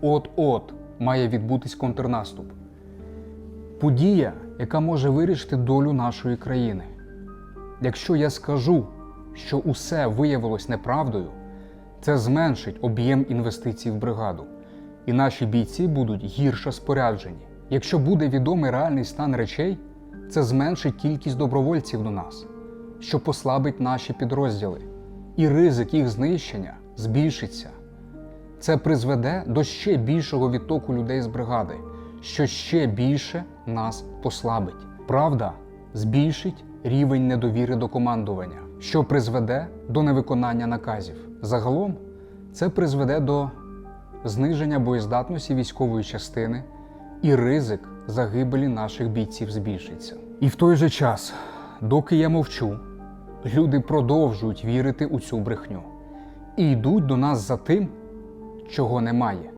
от-от має відбутись контрнаступ. Подія, яка може вирішити долю нашої країни. Якщо я скажу, що усе виявилось неправдою, це зменшить об'єм інвестицій в бригаду, і наші бійці будуть гірше споряджені. Якщо буде відомий реальний стан речей, це зменшить кількість добровольців до нас, що послабить наші підрозділи, і ризик їх знищення збільшиться. Це призведе до ще більшого відтоку людей з бригади, що ще більше нас послабить. Правда збільшить рівень недовіри до командування, що призведе до невиконання наказів. Загалом це призведе до зниження боєздатності військової частини і ризик загибелі наших бійців збільшиться. І в той же час, доки я мовчу, люди продовжують вірити у цю брехню і йдуть до нас за тим, чого немає.